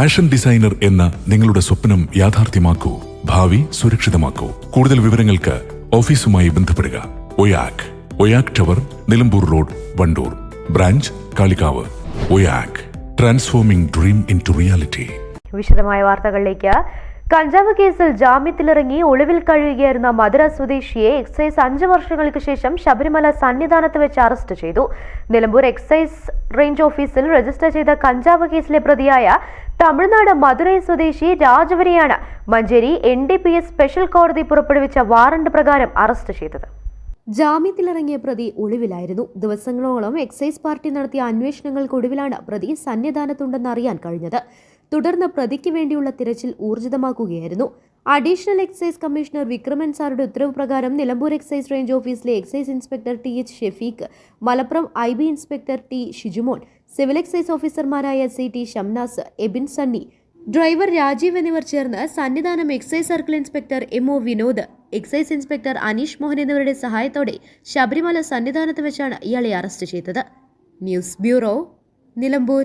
Fashion designer എന്ന നിങ്ങളുടെ സ്വപ്നം യാഥാർത്ഥ്യമാക്കൂ ഭാവി സുരക്ഷിതമാക്കൂ. കൂടുതൽ വിവരങ്ങൾക്ക് ഓഫീസുമായി ബന്ധപ്പെടുക. Oyak Oyak tower Nilambur road Wandoor. Branch Kalikavu. Oyak transforming dream in reality. വിശദമായ വാർത്തകളിലേക്ക് കഞ്ചാവ് കേസിൽ ജാമ്യത്തിലിറങ്ങി ഒളിവിൽ കഴിയുകയായിരുന്ന മധുര സ്വദേശിയെ എക്സൈസ് അഞ്ചു വർഷങ്ങൾക്ക് ശേഷം ശബരിമല സന്നിധാനത്ത് വെച്ച് അറസ്റ്റ് ചെയ്തു. നിലമ്പൂർ എക്സൈസ് റേഞ്ച് ഓഫീസിൽ രജിസ്റ്റർ ചെയ്ത കഞ്ചാവ് കേസിലെ പ്രതിയായ തമിഴ്നാട് മധുരൈ സ്വദേശി രാജവരെയാണ് Manjeri N D P S special കോടതി പുറപ്പെടുവിച്ച വാറണ്ട് പ്രകാരം അറസ്റ്റ് ചെയ്തത്. ജാമ്യത്തിലിറങ്ങിയ പ്രതി ഒളിവിലായിരുന്നു. ദിവസങ്ങളോളം എക്സൈസ് പാർട്ടി നടത്തിയ അന്വേഷണങ്ങൾക്കൊടുവിലാണ് പ്രതി സന്നിധാനത്തുണ്ടെന്ന് അറിയാൻ കഴിഞ്ഞത്. തുടർന്ന് പ്രതിക്ക് വേണ്ടിയുള്ള തിരച്ചിൽ ഊർജിതമാക്കുകയായിരുന്നു. അഡീഷണൽ എക്സൈസ് കമ്മീഷണർ വിക്രമൻ സാറുടെ ഉത്തരവ് പ്രകാരം നിലമ്പൂർ എക്സൈസ് റേഞ്ച് ഓഫീസിലെ excise inspector T H Shefeek Malappuram I B inspector T Shijumon civil excise ഓഫീസർമാരായ C T Shamnas Abin Sunny driver Rajeev എന്നിവർ ചേർന്ന് Sannidhanam excise circle inspector M O Vinod excise inspector Aneesh Mohan എന്നിവരുടെ സഹായത്തോടെ ശബരിമല സന്നിധാനത്ത് വെച്ചാണ് ഇയാളെ arrest ചെയ്തത്. News bureau Nilambur.